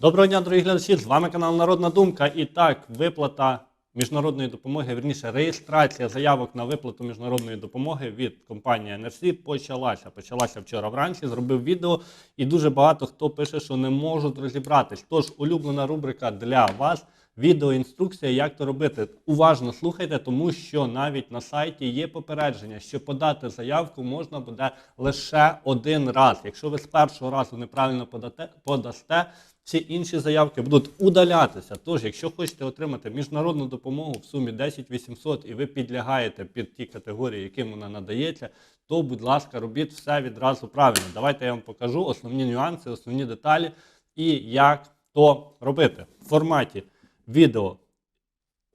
Доброго дня, дорогі глядачі! З вами канал Народна Думка. І так, виплата міжнародної допомоги, вірніше, реєстрація заявок на виплату міжнародної допомоги від компанії NRC почалася. Почалася вчора вранці, зробив відео, і дуже багато хто пише, що не можуть розібратись. Тож, улюблена рубрика для вас. Відеоінструкція, як то робити. Уважно слухайте, тому що навіть на сайті є попередження, що подати заявку можна буде лише один раз. Якщо ви з першого разу неправильно подате, подасте, всі інші заявки будуть удалятися. Тож, якщо хочете отримати міжнародну допомогу в сумі 10 800 і ви підлягаєте під ті категорії, яким вона надається, то, будь ласка, робіть все відразу правильно. Давайте я вам покажу основні нюанси, основні деталі і як то робити в форматі відео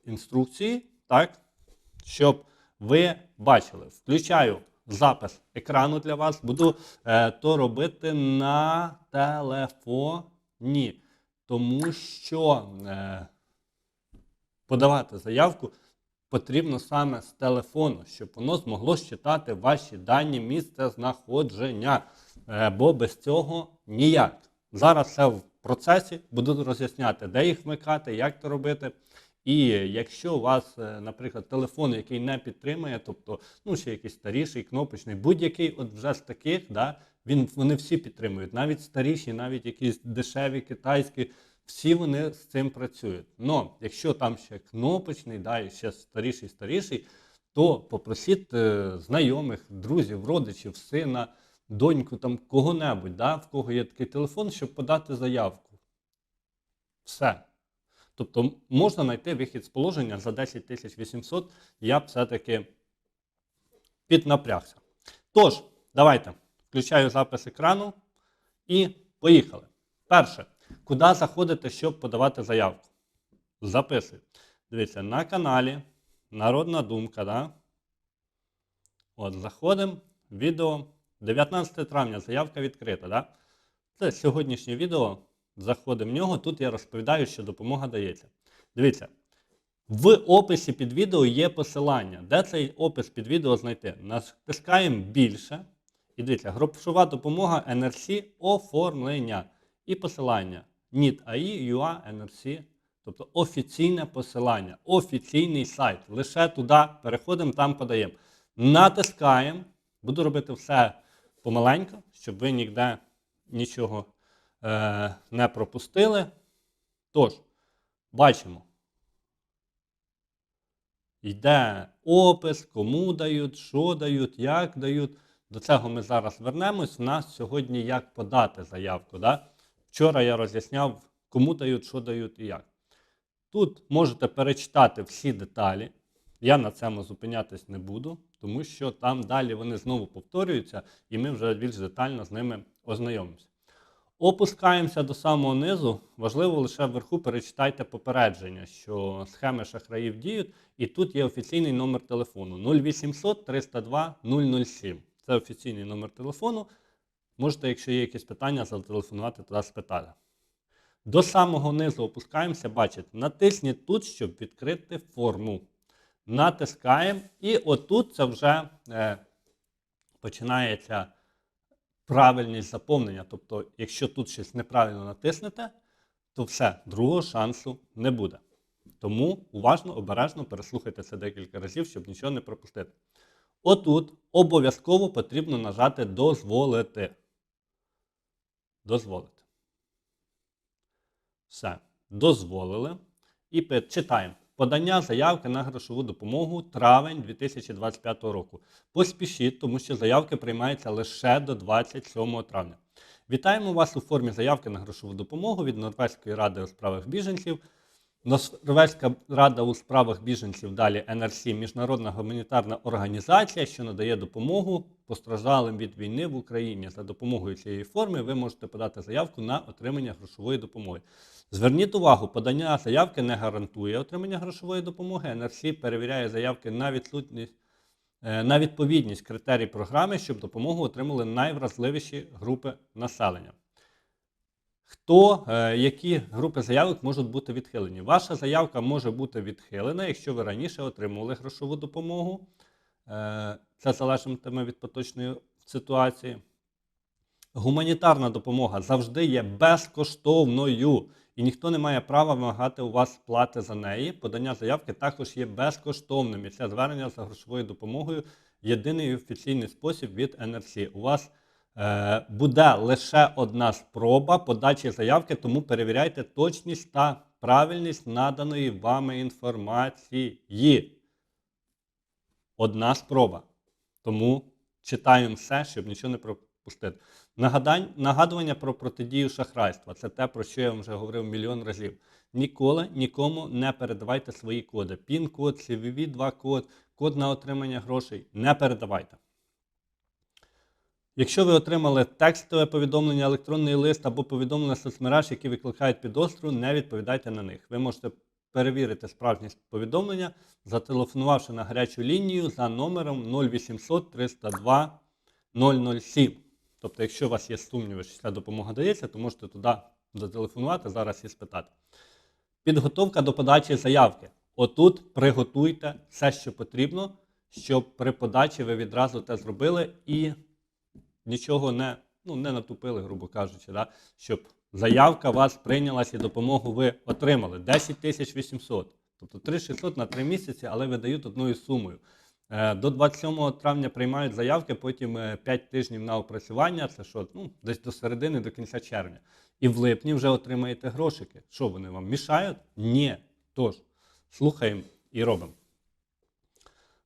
інструкції, так, щоб ви бачили. Включаю запис екрану для вас. Буду е, то робити на телефоні, тому що е, подавати заявку потрібно саме з телефону, щоб воно змогло считати ваші дані місця знаходження. Е, бо без цього ніяк. Зараз в процесі, буду роз'ясняти, де їх вмикати, як це робити. І якщо у вас, е, наприклад, телефон, який не підтримує, тобто ну, ще якийсь старіший, кнопочний, будь-який от вже з таких, да, він, вони всі підтримують, навіть старіші, навіть якісь дешеві китайські, всі вони з цим працюють. Но якщо там ще кнопочний, да, і ще старіший, старіший, то попросіть е, знайомих, друзів, родичів, сина, доньку, там кого-небудь, да, в кого є такий телефон, щоб подати заявку. Все. Тобто можна знайти вихід з положення за 10 800, я б все-таки піднапрягся. Тож, давайте включаю запис екрану і поїхали. Перше, куди заходити, щоб подавати заявку? Записуй. Дивіться, на каналі Народна Думка. Да? От, заходимо. Відео 19 травня, заявка відкрита. Да? Це сьогоднішнє відео. Заходимо в нього. Тут я розповідаю, що допомога дається. Дивіться, в описі під відео є посилання. Де цей опис під відео знайти? Натискаємо більше. І дивіться, грошова допомога NRC оформлення. І посилання NIT.AI, UA, NRC. Тобто офіційне посилання, офіційний сайт. Лише туди переходимо, там подаємо. Натискаємо. Буду робити все помаленько, щоб ви ніде нічого е, не пропустили. Тож, бачимо. Йде опис, кому дають, що дають, як дають. До цього ми зараз вернемось. У нас сьогодні як подати заявку. Да? Вчора я роз'ясняв, кому дають, що дають і як. Тут можете перечитати всі деталі. Я на цьому зупинятись не буду, тому що там далі вони знову повторюються, і ми вже більш детально з ними ознайомимося. Опускаємося до самого низу. Важливо лише вверху перечитайте попередження, що схеми шахраїв діють, і тут є офіційний номер телефону 0800 302 007. Це офіційний номер телефону. Можете, якщо є якісь питання, зателефонувати туди спитати. До самого низу опускаємося, бачите, натисніть тут, щоб відкрити форму. Натискаємо, і отут це вже е, починається правильність заповнення. Тобто, якщо тут щось неправильно натиснете, то все, другого шансу не буде. Тому уважно, обережно переслухайте це декілька разів, щоб нічого не пропустити. Отут обов'язково потрібно нажати Дозволити. Дозволити. Все. Дозволили. І читаємо. Подання заявки на грошову допомогу травень 2025 року. Поспішіть, тому що заявки приймаються лише до 27 травня. Вітаємо вас у формі заявки на грошову допомогу від Норвезької ради у справах біженців. Норвезька рада у справах біженців далі НРС міжнародна гуманітарна організація, що надає допомогу постраждалим від війни в Україні. За допомогою цієї форми ви можете подати заявку на отримання грошової допомоги. Зверніть увагу, подання заявки не гарантує отримання грошової допомоги. НРС перевіряє заявки на відсутність. е, На відповідність критерій програми, щоб допомогу отримали найвразливіші групи населення. Хто, е, які групи заявок можуть бути відхилені? Ваша заявка може бути відхилена, якщо ви раніше отримували грошову допомогу. Е, Це залежатиме від поточної ситуації. Гуманітарна допомога завжди є безкоштовною, і ніхто не має права вимагати у вас плати за неї. Подання заявки також є безкоштовним. І це звернення за грошовою допомогою єдиний офіційний спосіб від НРСі. У вас буде лише одна спроба подачі заявки, тому перевіряйте точність та правильність наданої вами інформації. Одна спроба. Тому читаємо все, щоб нічого не пропустити. Нагадування про протидію шахрайства це те, про що я вам вже говорив мільйон разів. Ніколи нікому не передавайте свої коди. Пін-код, cvv 2 код, код на отримання грошей. Не передавайте. Якщо ви отримали текстове повідомлення, електронний лист або повідомлення соцмереж, які викликають підозру, не відповідайте на них. Ви можете перевірити справжність повідомлення, зателефонувавши на гарячу лінію за номером 0800 302 007. Тобто, якщо у вас є сумніви, що ця допомога дається, то можете туди зателефонувати зараз і спитати. Підготовка до подачі заявки. Отут приготуйте все, що потрібно, щоб при подачі ви відразу це зробили і нічого не, ну, не натупили, грубо кажучи, да? щоб заявка вас прийнялась і допомогу ви отримали. 10 тисяч 800. Тобто 3600 на 3 місяці, але видають одною сумою. Е, До 27 травня приймають заявки, потім 5 тижнів на опрацювання, це що, ну, десь до середини, до кінця червня. І в липні вже отримаєте грошики. Що вони вам мішають? Ні. Тож, слухаємо і робимо.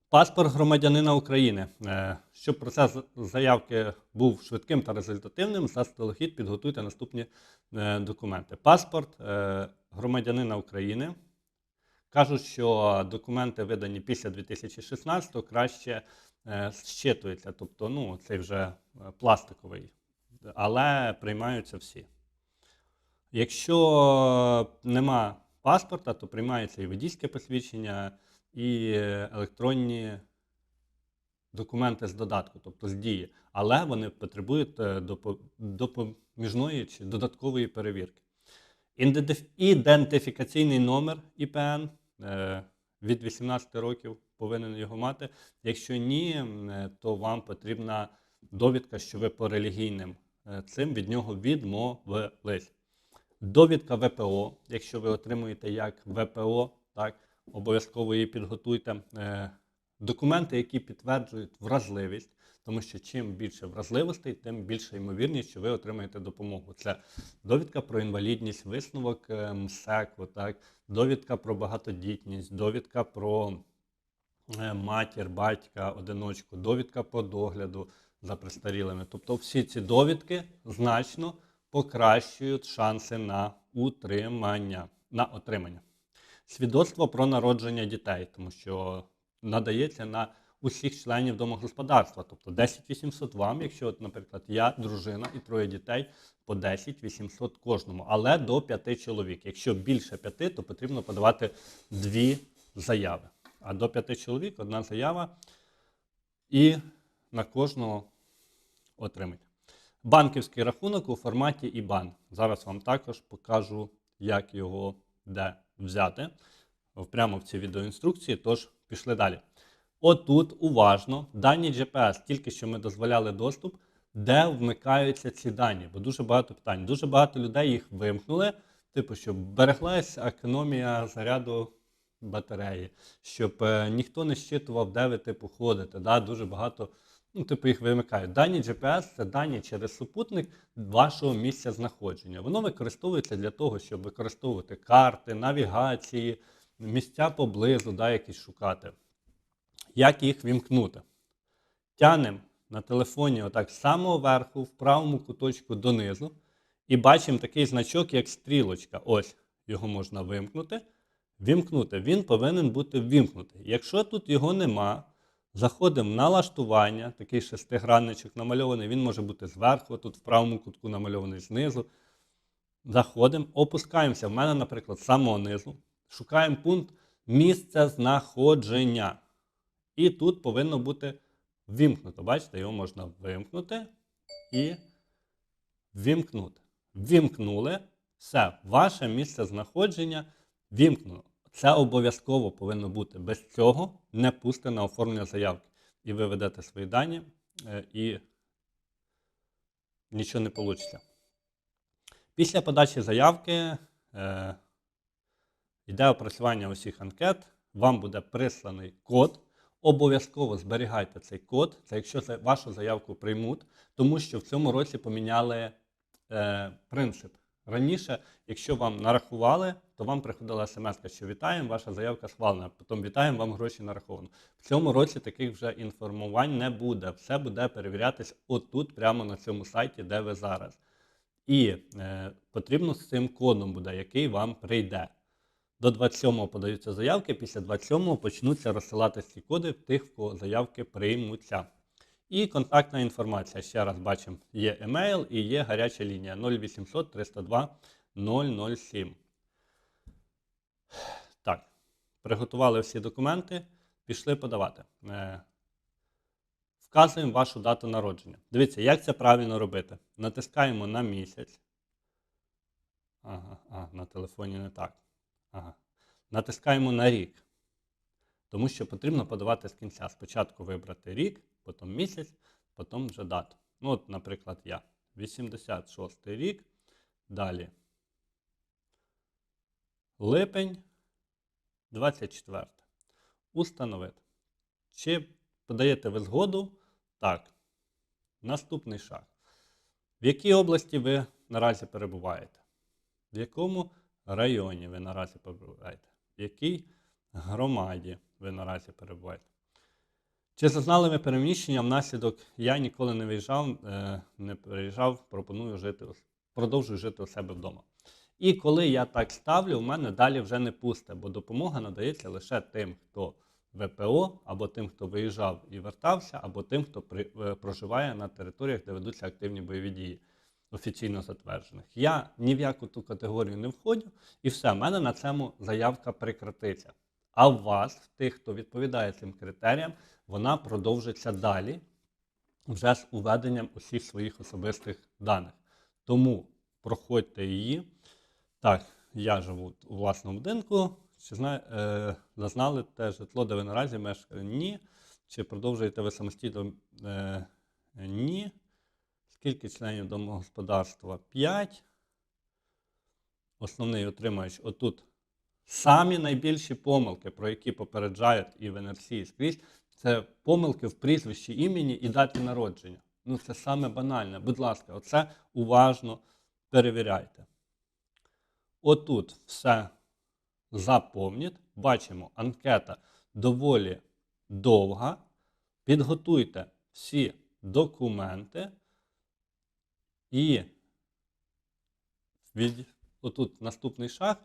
Паспорт громадянина України. Е, Щоб процес заявки був швидким та результативним, заздалегідь підготуйте наступні е, документи. Паспорт е, громадянина України. Кажуть, що документи, видані після 2016 краще зчитуються. Тобто, ну, цей вже пластиковий, але приймаються всі. Якщо нема паспорта, то приймається і водійське посвідчення, і електронні документи з додатку, тобто з дії, але вони потребують е, допоміжної чи додаткової перевірки. Ідентифікаційний номер ІПН е, від 18 років повинен його мати. Якщо ні, е, то вам потрібна довідка, що ви по релігійним цим від нього відмовились. Довідка ВПО, якщо ви отримуєте як ВПО, так, обов'язково її підготуйте. Е, Документи, які підтверджують вразливість, тому що чим більше вразливостей, тим більша ймовірність, що ви отримаєте допомогу. Це довідка про інвалідність, висновок е, МСЕКу, так, довідка про багатодітність, довідка про е, матір, батька, одиночку, довідка по догляду за престарілими. Тобто всі ці довідки значно покращують шанси на утримання, на отримання. Свідоцтво про народження дітей, тому що надається на усіх членів домогосподарства. Тобто 10 800 вам, якщо, от, наприклад, я, дружина і троє дітей, по 10 800 кожному, але до 5 чоловік. Якщо більше 5, то потрібно подавати дві заяви. А до 5 чоловік одна заява і на кожного отримать. Банківський рахунок у форматі IBAN. Зараз вам також покажу, як його де взяти прямо в цій відеоінструкції. Тож пішли далі. Отут уважно дані GPS, тільки що ми дозволяли доступ, де вмикаються ці дані, бо дуже багато питань. Дуже багато людей їх вимкнули, типу, щоб береглась економія заряду батареї, щоб е, ніхто не щитував, де ви типу ходите. Да? Дуже багато, ну, типу, їх вимикають. Дані GPS це дані через супутник вашого місця знаходження. Воно використовується для того, щоб використовувати карти, навігації, місця поблизу, да, якісь шукати. Як їх вімкнути? Тянемо на телефоні отак з самого верху, в правому куточку донизу, і бачимо такий значок, як стрілочка. Ось його можна вимкнути. Вімкнути. Він повинен бути ввімкнутий. Якщо тут його нема, заходимо в налаштування, такий шестигранничок намальований, він може бути зверху, тут в правому кутку намальований знизу. Заходимо, опускаємося. В мене, наприклад, з самого низу. Шукаємо пункт місця знаходження. І тут повинно бути ввімкнуто. Бачите, його можна вимкнути і вімкнути. Вімкнули. Все, ваше місце знаходження вімкнено. Це обов'язково повинно бути. Без цього не пусте на оформлення заявки. І ви ведете свої дані, е, і нічого не вийде. Після подачі заявки е, йде опрацювання усіх анкет, вам буде присланий код. Обов'язково зберігайте цей код, це якщо вашу заявку приймуть, тому що в цьому році поміняли е, принцип. Раніше, якщо вам нарахували, то вам приходила смс, що вітаємо, ваша заявка схвалена. Потім вітаємо, вам гроші нараховано. В цьому році таких вже інформувань не буде. Все буде перевірятись отут, прямо на цьому сайті, де ви зараз. І е, потрібно з цим кодом буде, який вам прийде. До 27-го подаються заявки, після 27-го почнуться розсилати ці коди в тих, в кого заявки приймуться. І контактна інформація. Ще раз бачимо, є емейл і є гаряча лінія 0800 302 007. Так, приготували всі документи, пішли подавати. Е, Вказуємо вашу дату народження. Дивіться, як це правильно робити. Натискаємо на місяць. Ага, а, на телефоні не так. Ага. Натискаємо на рік. Тому що потрібно подавати з кінця. Спочатку вибрати рік, потім місяць, потім вже дату. Ну, от, наприклад, я. 86 рік. Далі. Липень 24. Установити. Чи подаєте ви згоду? Так. Наступний шаг. В якій області ви наразі перебуваєте? В якому районі ви наразі перебуваєте? В якій громаді ви наразі перебуваєте? Чи зазнали ви переміщення внаслідок я ніколи не виїжджав, е, не переїжджав, пропоную жити, продовжую жити у себе вдома. І коли я так ставлю, у мене далі вже не пусте, бо допомога надається лише тим, хто ВПО, або тим, хто виїжджав і вертався, або тим, хто е, проживає на територіях, де ведуться активні бойові дії, офіційно затверджених. Я ні в яку ту категорію не входжу, і все, в мене на цьому заявка прекратиться. А у вас, в тих, хто відповідає цим критеріям, вона продовжиться далі вже з уведенням усіх своїх особистих даних. Тому проходьте її. Так, я живу у власному будинку. Чи знає, е, зазнали те житло, де ви наразі мешкаєте? Ні. Чи продовжуєте ви самостійно? Е, ні. Скільки членів домогосподарства? 5. Основний отримач отут. Самі найбільші помилки, про які попереджають і в НРСі, і скрізь, це помилки в прізвищі імені і даті народження. Ну, це саме банальне. Будь ласка, оце уважно перевіряйте. Отут все заповніть. Бачимо, анкета доволі довга. Підготуйте всі документи і від, отут наступний шаг,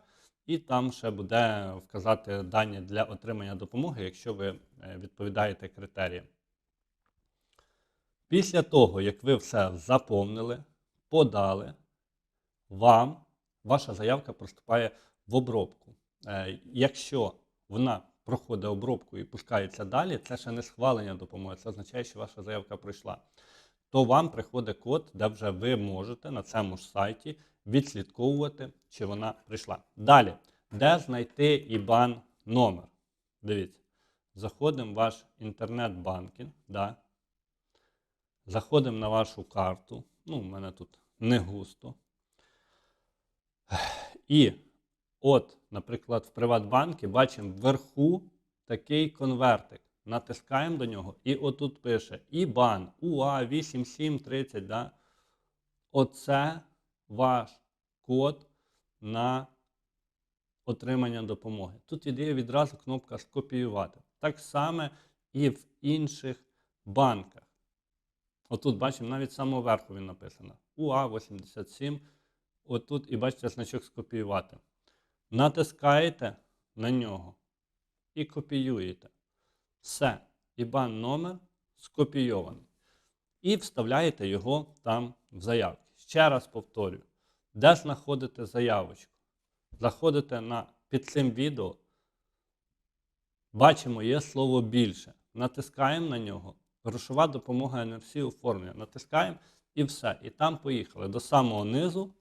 і там ще буде вказати дані для отримання допомоги, якщо ви е, відповідаєте критеріям. Після того, як ви все заповнили, подали, вам ваша заявка поступає в обробку. Е, Якщо вона проходить обробку і пускається далі, це ще не схвалення допомоги, це означає, що ваша заявка пройшла. То вам приходить код, де вже ви можете на цьому ж сайті відслідковувати, чи вона прийшла. Далі, де знайти IBAN номер? Дивіться, заходимо в ваш інтернет-банкінг. Да. Заходимо на вашу карту. Ну, у мене тут не густо. І от, наприклад, в Приватбанкі бачимо вверху такий конвертик. Натискаємо до нього, і отут пише IBAN УА 8730. Да? Оце ваш код на отримання допомоги. Тут є відразу кнопка скопіювати. Так само і в інших банках. Отут бачимо, навіть з самого верху він написано. УА 87. Отут і бачите значок скопіювати. Натискаєте на нього і копіюєте. Все. IBAN номер скопійований. І вставляєте його там в заявки. Ще раз повторюю, де знаходите заявочку? Заходите на, під цим відео, бачимо, є слово більше. Натискаємо на нього. Грошова допомога НРСі оформлення. Натискаємо і все. І там поїхали. До самого низу.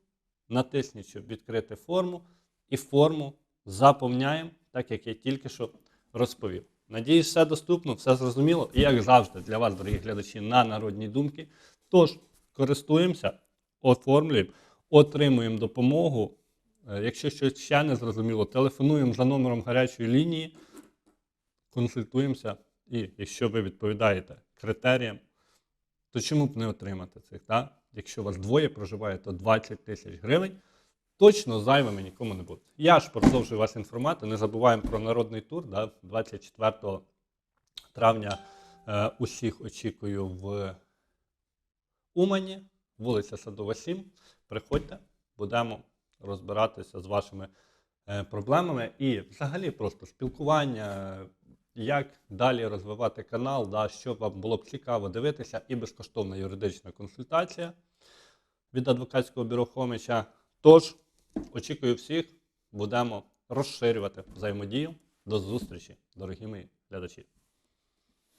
Натисніть, щоб відкрити форму, і форму заповняємо, так як я тільки що розповів. Надіюсь, все доступно, все зрозуміло. І як завжди, для вас, дорогі глядачі, на народні думки. Тож, користуємося, оформлюємо, отримуємо допомогу. Е, Якщо щось ще не зрозуміло, телефонуємо за номером гарячої лінії, консультуємося. І якщо ви відповідаєте критеріям, то чому б не отримати цих? Так? Якщо вас двоє проживає, то 20 тисяч гривень точно зайвими нікому не буде. Я ж продовжую вас інформувати. Не забуваємо про народний тур. Да? 24 травня е, усіх очікую в Умані, вулиця Садова 7. Приходьте, будемо розбиратися з вашими е, проблемами і взагалі просто спілкування, як далі розвивати канал, да, що вам було б цікаво дивитися, і безкоштовна юридична консультація від адвокатського бюро Хомича. Тож, очікую всіх, будемо розширювати взаємодію. До зустрічі, дорогі мої глядачі.